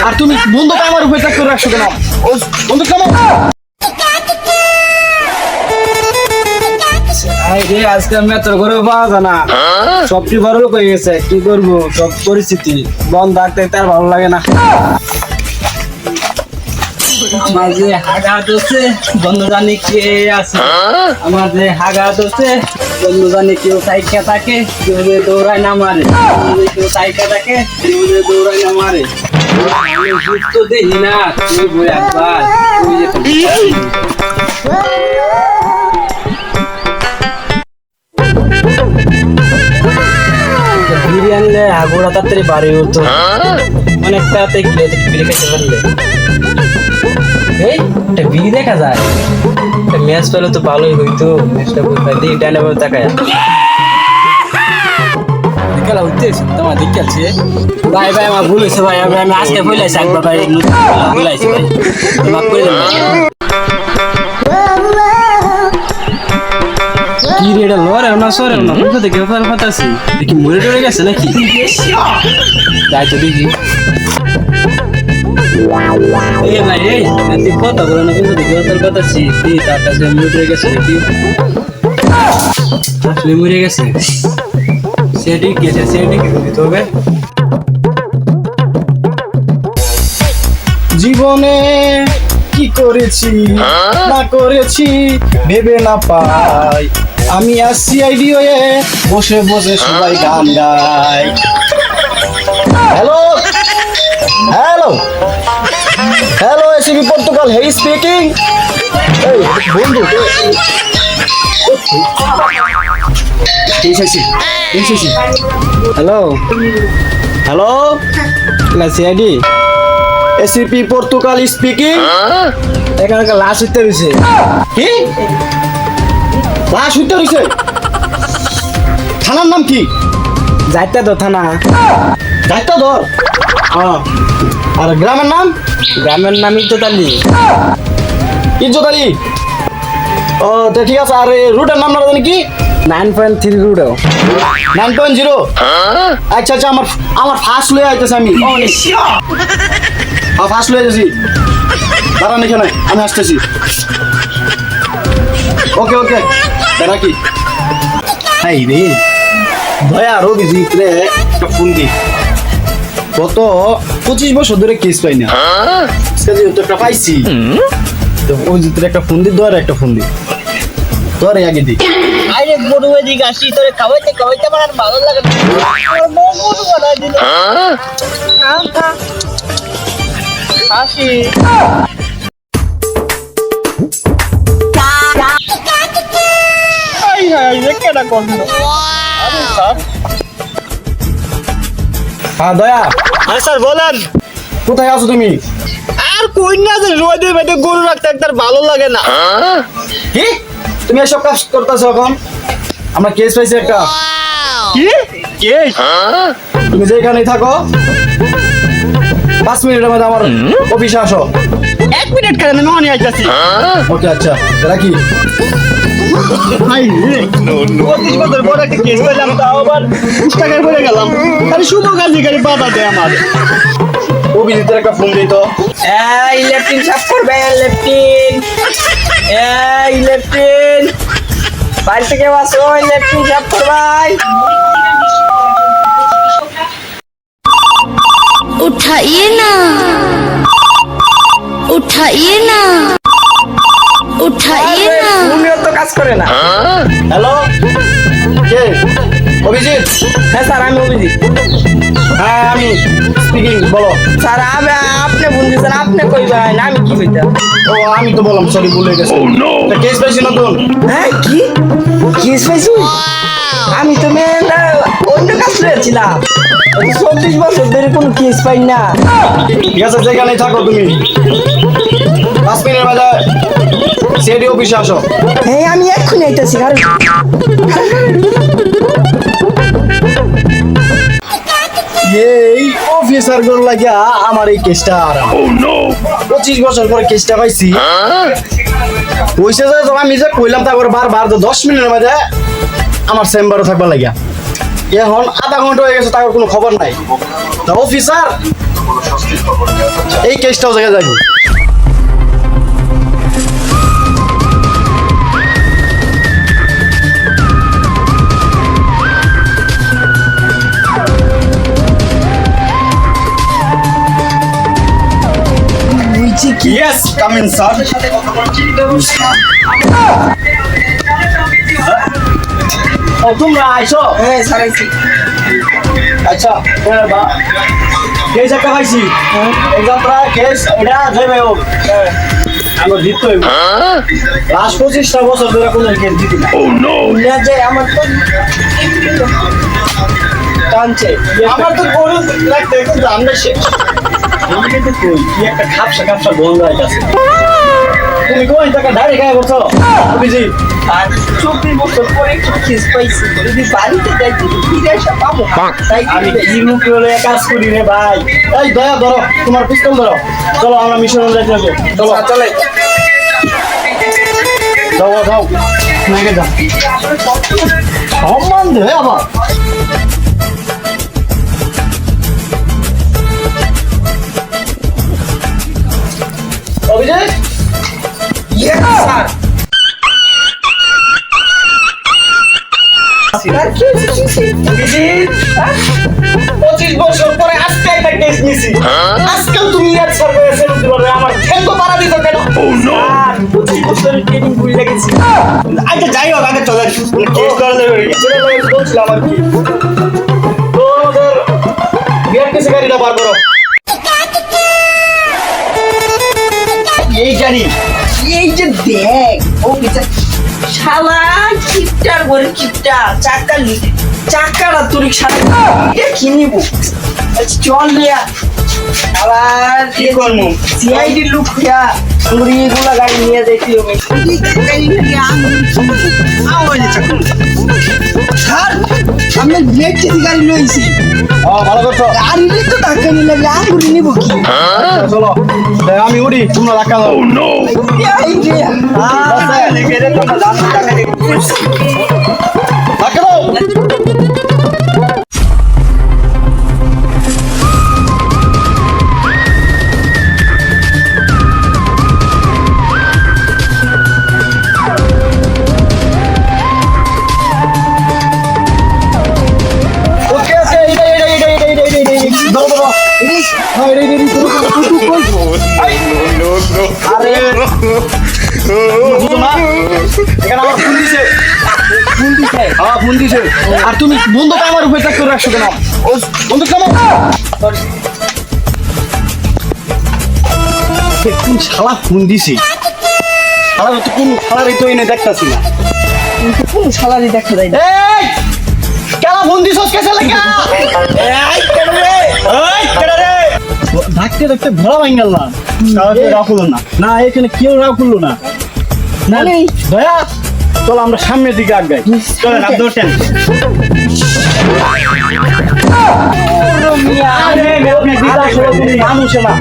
আরে তুমি বন্ধুটা আমার উপরে চাপ করে রাখছো কেন বন্ধু কেমন আজকে আমি তোর ঘরে পাওয়া যায় না সবটি বড় লোক হয়ে গেছে কি করব সব পরিস্থিতি বন্ধ রাখতে তার ভালো লাগে না যে হাগা দোষে বন্ধু জানি কে আছে? আমার যে হাগা দোষে বন্ধু জানি কেউ সাইকেল থাকে, কেউ দৌড়ায় না মারে। কেউ যে থাকে, কেউ না মারে। আমি আগুড়া তাড়াতাড়ি বাড়ি অনেকটা হাতে গিয়ে বিড়ি খেতে পারলে। এই একটা বিড়ি দেখা যায়। ম্যাচ পেলে তো ভালোই হইতো। ম্যাচটা কোথায় দিই ডানে বাবু তাকায়। খেলা উঠতেছে তোমার দিকে আছে। ভাই ভাই আমার ভুল হয়েছে ভাই। আমি আমি আজকে ভুলাইছি একবার ভাই। ভুলাইছি ভাই। মাফ করে দেন কি রে এটা না সরে না? কোথা থেকে ফাটাছি দেখি মরে টরে গেছে নাকি? যাই তো দেখি। ভাই, এই, তুই কথা না কোথা তার কাছে মরে গেছে আসলে গেছে। সেটি সেটি জীবনে কি করেছি, না করেছি, ভেবে না পাই। আমি আসছি আইডিও বসে বসে সবাই গান গাই। পর্তুগাল হেই স্পিকিং বন্ধু hello hello CID ACP Portugal speaking এখানকার লাশ উঠতে রয়েছে কি? লাশ হইতে রইছে থানার নাম কি? যাইতে তো থানা। দায়িত্ব ধর হ্যাঁ আর গ্রামের নাম? গ্রামের নামই তো তালি ইজ্জত আলী। ও তো ঠিক আছে আর রুটের নাম না জানি কি? নাইন পয়েন্ট থ্রি রুড নাইন পয়েন্ট জিরো? আচ্ছা আচ্ছা আমার আমার ফার্স্ট লয়ে আইতেছে আমি। হ্যাঁ ফার্স্ট লয়ে যাচ্ছি দাঁড়ান এখানে আমি আসতেছি ওকে ওকে রাখি হাই রে। দয়া রবিজিৎ রে একটা ফোন দি। গত পঁচিশ বছর ধরে কেস পাই না। একটা পাইছি, তো ওই জিতের একটা ফোন দি দয়ার একটা ফোন দি। দয়ারে আগে দি। আরে গরু এদিকে আসি, তোরে খাওয়াইতে খাওয়াইতে আমার আর ভালো লাগে না। আমার বানাই দিল। আসি। হ্যাঁ দয়া। হ্যাঁ স্যার বলেন। কোথায় আছো তুমি? আর কই না যে রোদে বেটে গরু রাখতে একটার ভালো লাগে না। কি? তুমি এসব কাজ করতেছো এখন? আমরা কেস পাইছি একটা। কি? কে তুমি যেখানেই থাকো পাঁচ মিনিটের মধ্যে আমার অফিসে আসো। এক মিনিট কেন আমি অনেক আইতাছি ওকে আচ্ছা রাখি ভাই আবার দশ টাকায় গেলাম। আরে শুভ কাজে গাড়ি বাধা দেয় আমার। অভিজিতের একটা ফোন দিত এই লেফটিন সাফ করবে লেফটিন এই লেফটিন বাড়ি থেকে না। উঠাইয়ে না। উঠাইয়ে না। উনিও তো কাজ করে না। হ্যালো কে? অভিজিৎ? হ্যাঁ স্যার আমি অভিজিৎ। হ্যাঁ আমি স্পিকিং বলো। স্যার আমি আপনি বলতেছেন আপনি কইবেন আমি কি কইতাম? ও আমি তো বললাম সরি ভুলে গেছি। কেস পাইছি নতুন? হ্যাঁ কি? কেস পাইছি আমি তো মেয়েরা অন্য কাজ করেছিলাম? চব্বিশ বছর ধরে কোনো কেস পাই না। ঠিক আছে যেখানেই থাকো তুমি। পাঁচ অফিসে আসো। হ্যাঁ আমি এক্ষুনি আইতেছি আর এই অফিসারগুলো লাগিয়া আমার এই কেসটা আর পঁচিশ বছর পরে কেসটা পাইছি। তো আমি যে কইলাম তারপরে বারবার তো দশ মিনিটের মধ্যে আমার চেম্বারে থাকবার লাগিয়া। এখন আধা ঘণ্টা হয়ে গেছে তার কোনো খবর নাই অফিসার এই কেসটাও জায়গায় যাব Yes, come in, sir. ও তোমরা আইছো হ্যাঁ সারাইছি আচ্ছা এবার বা কেস একটা পাইছি। এক্সাম্পল কেস এটা যাইবে ও। আমার জিততে হইব। লাস্ট পঁচিশটা বছর ধরে কোনো কেস জিতি না না যে আমার তো টানছে। আমার তো গরু লাগতে কিন্তু আমরা সে আমি কিন্তু কই কি একটা খাপসা খাপসা গন্ধ আইতাছে। তুমি কই টাকা ডাইরেক্ট গায়ে করছ অভিজিৎ। আর চব্বিশ বছর পরে একটু খিস পাইছি। যদি বাড়িতে যাই তো ফিরে আসা পাবো। তাই আমি কি মুখে হলে কাজ করি রে ভাই। এই দয়া ধরো তোমার পিস্তল ধরো। চলো আমরা মিশন যাইতে হবে। চলো। চলে। যাও যাও নাকি যাও। সম্মান দে আবার অভিজিৎ? পঁচিশ বছর পরে আজকে একটা কেস নিছি আজকাল তুমি এক সরকারের সেলুট দিবে আমার খেলতো পারা দিত কেন? স্যার, পঁচিশ বছরের ট্রেনিং করে লেগেছি আচ্ছা যাই হোক আগে চলে কেস করা যাবে বলছিলাম আর কি। তো আমাদের বিয়ার কেসে গাড়িটা বার করো। এই গাড়ি দেখ ও শালা কিপটার করে কিপটা চাকা চাকাটা সাথে সারা কি নিব? আচ্ছা, চল রে আবার কি করব? সিআইডি লুক গাড়ি নিয়ে স্যার আমি দেখছি গাড়ি লইছি হ্যাঁ ভালো করছ। গাড়ি তো টাকা নিলে আঙুরি নিব কি? চলো। আমি উড়ি তোমরা ধাক্কা দাও। এই যে ধাক্কা রাখছো কেন? ও বন্ধু কেমন কোন শালা ফোন দিছে? শালা তো কোন শালার তো এনে দেখতাছি না। কিন্তু কোন সালারি দেখা যায় না? এই! কেন ফোন দিছস কেসে লাগা এই কেন রে? এই কেন রে? ডাকতে ডাকতে ঘোড়া ভাঙল না। রাখল না। না এখানে কেউ রাখল না। না নেই। দয়া। চল আমরা সামনের দিকে আগাই। চলেন আপনি ওঠেন না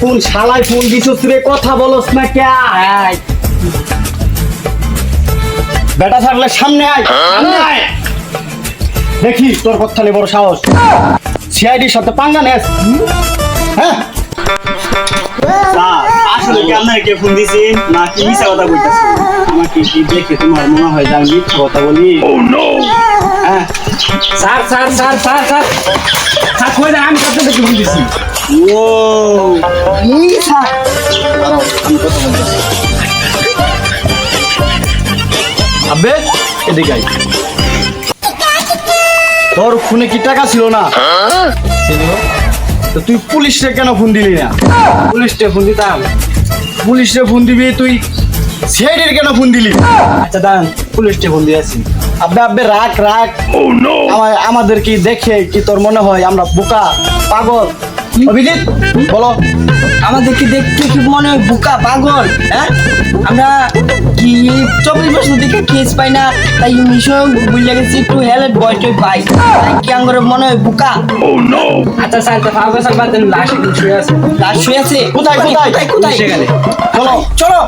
কোন শালায় ফোন দিছস কথা বলস না কে? আয়। বেটা থাকলে সামনে আয়। সামনে আয়। দেখি তোর কথা নেই বড় সাহস। সিআইডির সাথে পাঙ্গা নেস। হ্যাঁ? আসলে কি আপনার কে ফোন দিছি না কি মিছা কথা বলতেছি? আমাকে কি দেখে তোমার মনে হয় যে আমি মিথ্যা কথা বলি? ও নো হ্যাঁ? Sir sir sir sir sir. Sir কই দেন? আমি কত দেখে ভুল দিছি। ও এই স্যার আবে এদিকে আয়। তোর ফোনে কি টাকা ছিল না? তো তুই পুলিশে কেন ফোন দিলি না? পুলিশে ফোন দিতাম। পুলিশে ফোন দিবি তুই সিআইডির কেন ফোন দিলি? আচ্ছা দাঁড়ান পুলিশে ফোন দিয়েছি আব্বে আব্বে রাখ রাখ আমার আমাদের কি দেখে কি তোর মনে হয় আমরা বোকা পাগল? অভিজিৎ বলো। আমাদেরকে দেখতে কি মনে হয় বুকা পাগল হ্যাঁ? আমরা কি চব্বিশ বছর থেকে কেস পাই না তাই মিশন বুঝলে গেছি একটু হেল্প বয় টয় পাই। কি আঙ্গরে মনে হয় বুকা? আচ্ছা স্যার তো ভাবে স্যার বাদ দেন লাশ শুয়ে আছে। লাশ শুয়ে আছে? কোথায়, কোথায়? কোথায়? সেখানে। চলো। চলো।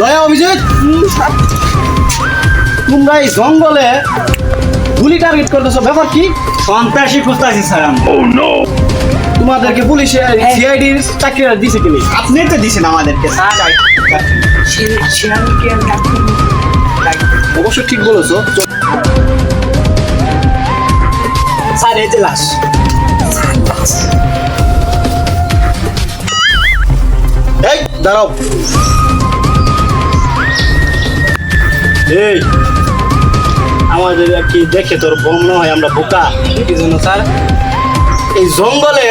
দয়া অভিজিৎ। তোমরা এই জঙ্গলে গুলি টার্গেট করতেছো ব্যাপার কি? সন্ত্রাসী খুঁজতেছি স্যার আমি। তোমাদেরকে পুলিশে সিআইডির চাকরিরা দিছে কিনি? আপনি তো দিছেন আমাদেরকে স্যার। অবশ্য ঠিক বলেছ। স্যার এই যে লাশ। এই দাঁড়াও। এই আমাদের কি দেখে তোর বম হয় আমরা বোকা। কি জন্য স্যার? এই জঙ্গলে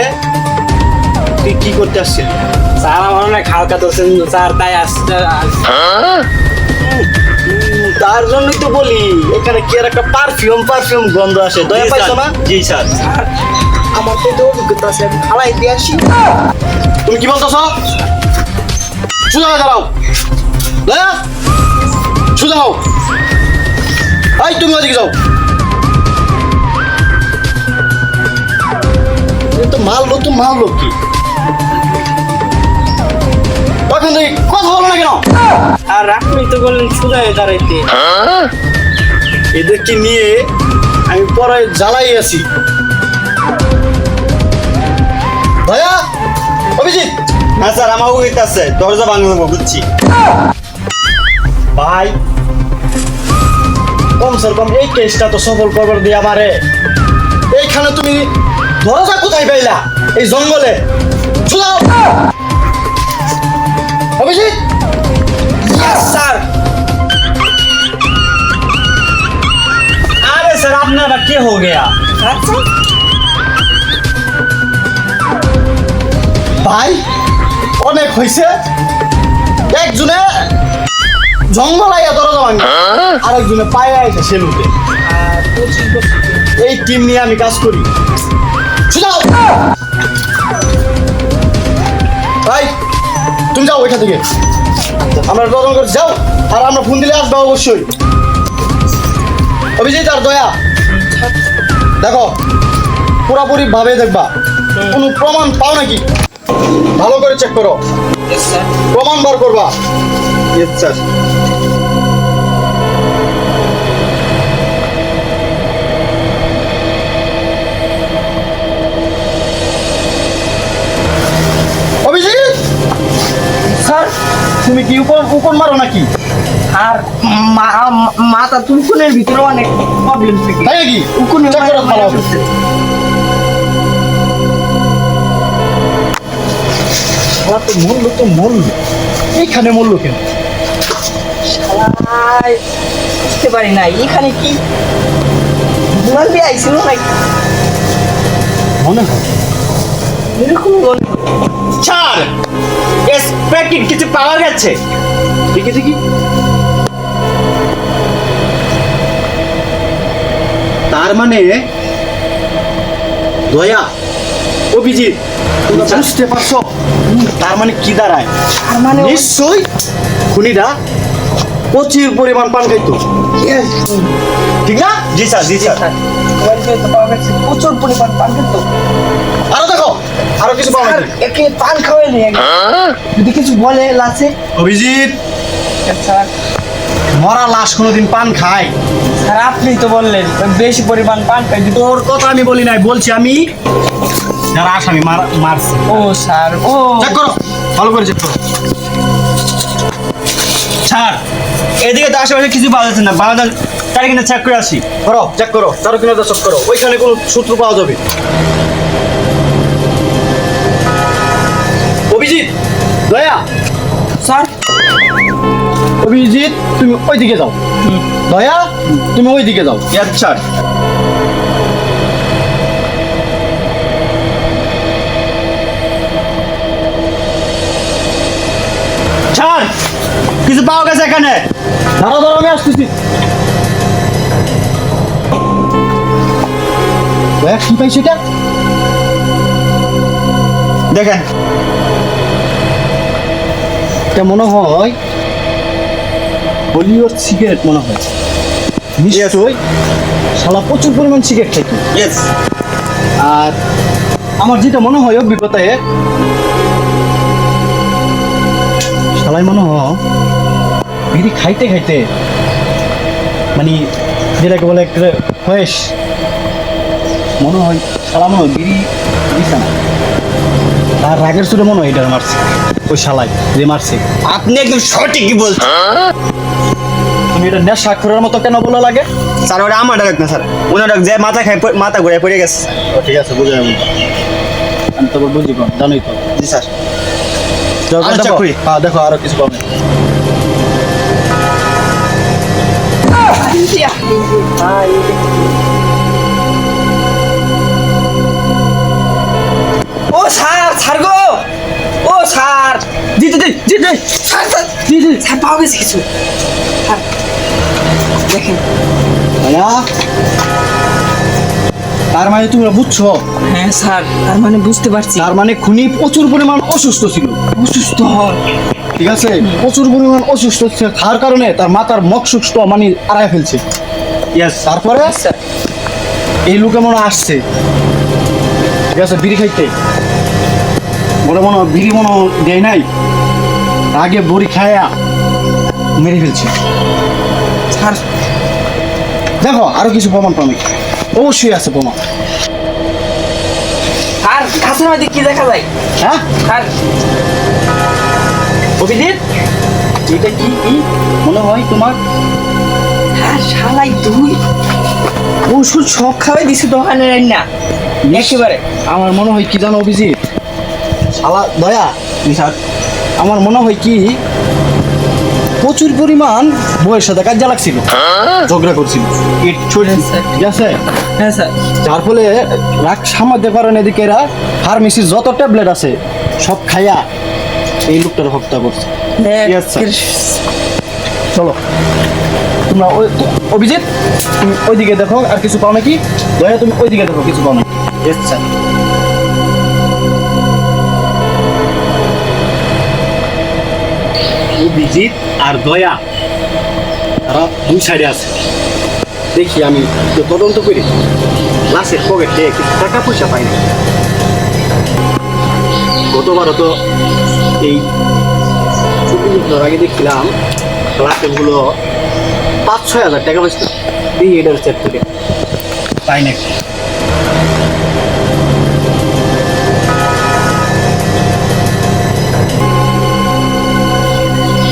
তুই কি করতে আসছিস স্যার আমার অনেক হালকা ধরছেন স্যার তাই আসছে। তার জন্যই তো বলি এখানে কি আর একটা পারফিউম পারফিউম গন্ধ আসে? দয়া পাইছো না? জি স্যার। আমার তো তো অভিজ্ঞতা আছে আমি খালাই দিয়ে আসি। তুমি কি বলতেছ? সোজা হয়ে দাঁড়াও। দয়া সোজা হও। এই তুমি ওদিকে যাও। তো মারলো তো মারলো কি ওখান থেকে কথা বলো না কেন? আর আপনি তো বললেন সোজা হয়ে দাঁড়াইতে। এদেরকে নিয়ে আমি পরে জ্বালাই আছি। ভাইয়া অভিজিৎ। হ্যাঁ স্যার আমার উইত আছে। দরজা ভাঙবো বুঝছি। ভাই কমসে কম। এই কেসটা তো সফল করবার দিয়ে আমারে। এইখানে তুমি দরজা কোথায় পাইলা? এই জঙ্গলে। অভিজিৎ! স্যার আরে স্যার আপনার কে হো গেয়া? ভাই অনেক হয়েছে একজনে জঙ্গল আইয়া দরজা ভাঙে। আরেকজনে পায়ে আইছে সেলুতে এই টিম নিয়ে আমি কাজ করি। সুজাও ভাই তুমি যাও ওইখান থেকে। আমরা তদন্ত করছি যাও আর আমরা ফোন দিলে আসবে অবশ্যই। অভিজিৎ আর দয়া দেখো পুরাপুরি ভাবে দেখবা। কোনো প্রমাণ পাও নাকি? ভালো করে চেক করো। প্রমাণ বার করবা। Yes sir Abhijit! স্যার তুমি কি উপর উপর মারো নাকি? আর মা- মাথা তুলকুনের ভিতরে অনেক প্রবলেম থাকে। তাই নাকি? উকুনে চেক করো ভালো হবে। শালা তো মূল্য তো মূল্য এইখানে মূল্য কেন? শালাই, বুঝতে পারি না এখানে কি? ঘুমান দিয়ে আইছিল নাকি মনে হয়। এরকম মনে হয়। স্যার এস প্যাকেট কিছু পাওয়া গেছে। দেখি দেখি। তার মানে দয়া অভিজিৎ বুঝতে পারছ? তার মানে কি দাঁড়ায়? তার মানে নিশ্চয়ই খুনিরা প্রচুর পরিমাণ পান খাইতো। ঠিক না? জি স্যার জি স্যার। পাওয়া প্রচুর পরিমাণ পান খেত আরও দেখো আরও কিছু পাও আর নাকি একে পান খাওয়াই নেই যদি কিছু বলে লাসে অভিজিৎ। স্যার মরা লাশ কোনোদিন পান খায়? স্যার আপনি তো বললেন বেশি পরিমাণ পান খাই। তোর কথা আমি বলি নাই বলছি আমি। যারা আসামি মার মারছে। ও স্যার ও। চেক করো ভালো করে চেক করো। স্যার এদিকে তো আশেপাশে কিছু পাওয়া যাচ্ছে না। বাংলাদেশ তার কিনা চেক করে আসি। করো চেক করো চারো কিনা চেক করো। ওইখানে কোনো সূত্র পাওয়া যাবে? অভিজিৎ দয়া। স্যার? অভিজিৎ তুমি ওইদিকে যাও। দয়া তুমি ওইদিকে যাও। স্যার কিছু পাওয়া গেছে এখানে? দাঁড়া দাঁড়া আমি আসতেছি। কি পাইছে এটা? দেখেন। এটা মনে হয় হলিউড সিগারেট মনে হয়। নিশ্চয়ই। শালা প্রচুর পরিমাণ সিগারেট খাইতো। আর আমার যেটা মনে হয় অভিজ্ঞতায় শালাই মনে হয় বিড়ি খাইতে খাইতে মানে যেটাকে বলে একটা বয়স মনে হয় শালা মনে হয় বিড়ি দিছে না। তার রাগের সুরে মনে হয় এটা মারছে ওই শালাই যে মারছে। আপনি একদম সঠিকই বলছেন। তুমি এটা নেশা করার মতো কেন বলা লাগে? স্যার ওটা আমার ডাক না স্যার। ওনার ডাক যে মাথা খাই মাথা ঘুরে পড়ে গেছে। ঠিক আছে বুঝে যাব আমি তো বুঝি জানোই তো। জি স্যার। দেখো। হ্যাঁ দেখো আরও কিছু পাবে ও স্যার স্যার গো! ও স্যার! জি জি জি স্যার স্যার। জি স্যার পাওয়া গেছে কিছু। দেখেন। ভাইয়া? তার মানে তুমি বুঝছ? হ্যাঁ স্যার। তার মানে বুঝতে পারছি। তার মানে খুনি প্রচুর পরিমাণ অসুস্থ ছিল। অসুস্থ। হয় ঠিক আছে? প্রচুর পরিমাণ অসুস্থ তার কারণে তার মাথার মকসুস্থ মানে আড়ায় ফেলছে। ইয়েস তারপরে এই লোকে মনে আসছে। ঠিক আছে বিড়ি খাইতে। মনে মনে বিড়ি মনে দেয় নাই। আগে বড়ি খায়া মেরে ফেলছে। স্যার দেখো আরও কিছু প্রমাণ পাবে। অবশ্যই আছে প্রমাণ। গাছের মধ্যে কি দেখা যায়? হ্যাঁ? অভিজিৎ এটা কি কি? মনে হয় তোমার স্যার শালাই দুই ওষুধ সব খাওয়াই দিছে দোকানের না। একেবারে। আমার মনে হয় কি জানো অভিজিৎ? শালা দয়া স্যার আমার মনে হয় কি প্রচুর পরিমাণ বইয়ের সাথে কাজ লাগছিল ঝগড়া করছিল। ইট ঠিক আছে? হ্যাঁ স্যার। যার ফলে রাগ সামাতে পারেন এদিকে এরা। ফার্মেসির যত ট্যাবলেট আছে সব খাইয়া এই লোকটার হত্যা করছে। চলো। তোমরা ওই অভিজিৎ তুমি ওইদিকে দেখো আর কিছু পাও নাকি? দয়া তুমি ওইদিকে দেখো কিছু পাও নাকি? স্যার অভিজিৎ আর দয়া তারা দুই সাইডে আছে। দেখি আমি তদন্ত করি। লাশের পকেটে কিছু টাকা পয়সা পাই না গতবারও তো এই চব্বিশ আগে দেখছিলাম লাশেরগুলো পাঁচ ছয় হাজার টাকা পয়সা এই এটার চেক থেকে। পাই না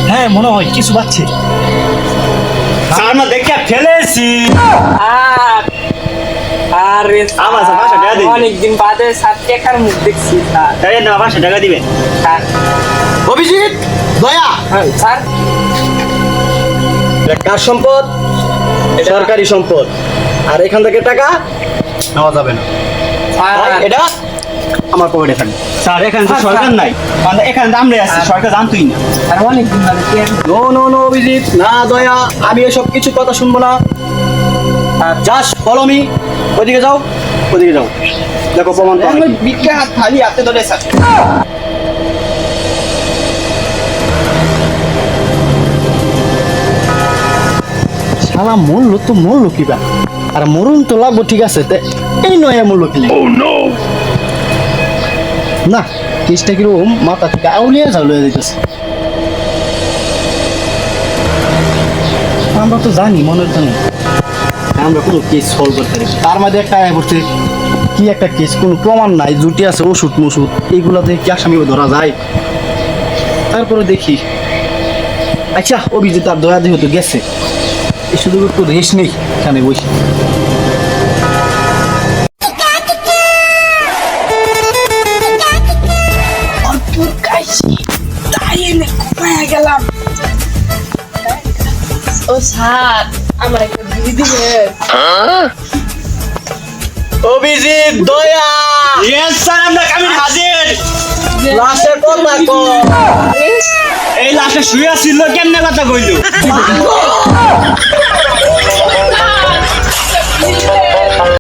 হ্যাঁ মনে হয় কিছু পাচ্ছে আমরা দেখে ফেলেছি। আর আরে আমার বাসা টাকা দিন। অনেকদিন বাদে স্যার টেকার মুখ দেখছি স্যার। তাই না পাঁচশো টাকা দিবেন স্যার। অভিজিৎ দয়া হ্যাঁ, স্যার। কার সম্পদ? সরকারি সম্পদ। আর এখান থেকে টাকা নেওয়া যাবে না। এটা আমার পকেটে থাকবে স্যার এখানে তো সরকার নাই। এখানে তো আমরাই আছি সরকার জানতোই না। আর অনেকদিন বাদে নো নো নো অভিজিৎ না দয়া আমি এসব কিছু কথা শুনব না। জাস্ট ফলো মি ওইদিকে যাও ওইদিকে যাও। দেখো প্রমাণ। বিজ্ঞা হাত খালি হাতে ধরে শালা মূল্য তো মূল্য কিবা। আর মরুন তো লাগবো ঠিক আছে তে এই নয় মূল্য কি না কেসটা কীরকম মাথা থেকে আউলিয়া ঝাউলিয়া দিতেছে আমরা তো জানি মনের জানি আমরা কোনো কেস সলভ করতে পারি তার মধ্যে একটা আয় করছে, কি একটা কেস কোনো প্রমাণ নাই, জুটি আছে, ওষুধ মষুধ এইগুলাতে কি আসামি ধরা যায়? তারপরে দেখি আচ্ছা অভিজিৎ আর দয়া যেহেতু গেছে। এই শুধু একটু রেস্ট নেই এখানে বসে। গেলাম ও স্যার, আমার একটা অভিজিৎ। দয়া। ইয়েস স্যার আমরা কামিন হাজির। লাশে কোন কো এই লাশে শুয়ে ছিল কেমনে কথা কইলো?